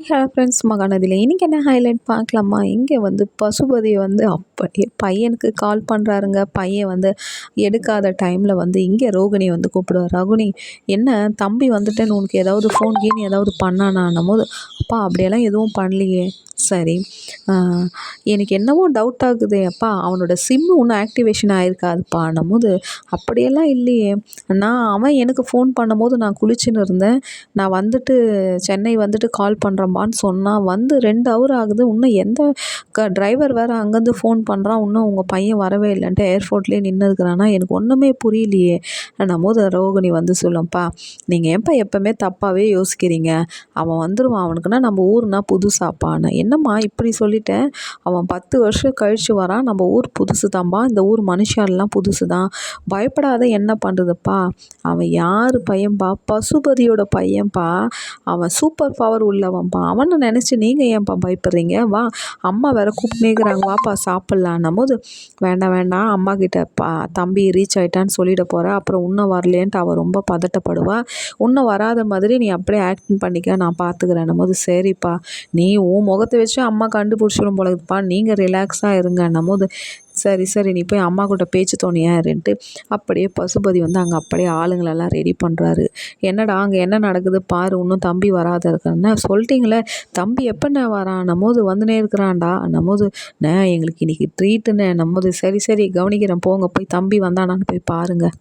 Hello friends மகாநதியில் இன்றைக்கி என்ன highlight பார்க்கலாமா? இங்கே வந்து பசுபதி வந்து அப்படியே பையனுக்கு கால் பண்ணுறாருங்க பையன் வந்து எடுக்காத டைமில் வந்து இங்கே ரோகிணி வந்து கூப்பிடுவார் ரகுனி என்ன தம்பி வந்துட்டேன்னு உனக்கு ஏதாவது ஃபோன் கீன் ஏதாவது பண்ணானான்னும் போது அப்பா அப்படியெல்லாம் எதுவும் பண்ணலையே. சரி. எனக்கு என்னவோ டவுட் ஆகுது அப்பா. அவனோட சிம்மு ஒன்றும் ஆக்டிவேஷன் ஆகிருக்காதுப்பான்னும் போது அப்படியெல்லாம் இல்லையே. நான் அவன் எனக்கு ஃபோன் பண்ணும்போது நான் குளிச்சுன்னு இருந்தேன். நான் வந்துட்டு சென்னை வந்துட்டு கால் பண்ணுறேம்பான்னு சொன்னான் வந்து ரெண்டு ஹவர் ஆகுது. இன்னும் எந்த க டிரைவர் வேறு அங்கேருந்து ஃபோன் பண்ணுறான் இன்னும் உங்கள் பையன் வரவே இல்லைன்ட்டு ஏர்போர்ட்லேயே நின்று எனக்கு ஒன்றுமே புரியலையே. நான் போது ரோகிணி வந்து சொல்லும்ப்பா நீங்கள் ஏன்ப்பா எப்போவுமே தப்பாகவே யோசிக்கிறீங்க? அவன் வந்துடுவான் அவனுக்குன்னா நம்ம ஊர்னா புதுசாப்பான்னு என்னம்மா இப்படி சொல்லிட்டேன்? அவன் பத்து வருஷம் கழித்து வரான் நம்ம ஊர் புதுசு தான்ப்பா இந்த ஊர் மனுஷாலெலாம் புதுசு தான் பயப்படாத என்ன பண்ணுறதுப்பா அவன் யார் பையன்பா? பசுபதியோட பையன்பா? அவன் சூப்பர் பவர் உள்ளவன்ப்பா அவனை நினச்சி நீங்கள் ஏன்ப்பா பயப்படுறீங்க? வா அம்மா வேற கூப்பிட்டுனேக்கிறாங்க வாப்பா சாப்பிட்லான்னும் போது வேண்டாம் வேண்டாம் அம்மா கிட்ட பா தம்பி ரீச் ஆகிட்டான்னு சொல்லிட போகிறேன் அப்புறம் இன்னும் வரலேன்ட்டு அவள் ரொம்ப பதட்டப்படுவா. இன்னும் வராத மாதிரி நீ அப்படியே ஆக்டிங் பண்ணிக்க நான் பார்த்துக்கிறேன்னும் போது சரிப்பா நீ உன் முகத்தை வச்சு அம்மா கண்டுபிடிச்சிடும் போல இருப்பா நீங்கள் ரிலாக்ஸாக இருங்கன்னும் போது சரி சரி நீ போய் அம்மா கூட பேச்சு தோணியா இருன்ட்டு அப்படியே பசுபதி வந்து அங்கே அப்படியே ஆளுங்களெல்லாம் ரெடி பண்ணுறாரு என்னடா அங்கே என்ன நடக்குது பாரு இன்னும் தம்பி வராத இருக்கன்னா சொல்லிட்டீங்களே தம்பி எப்போண்ணே வரான்? நம்மோது வந்துனே இருக்கிறான்டா. நம்மோது நே எங்களுக்கு இன்றைக்கி ட்ரீட்டுன்னு நம்மோது சரி சரி கவனிக்கிறேன் போங்க போய் தம்பி வந்தானான்னு போய் பாருங்கள்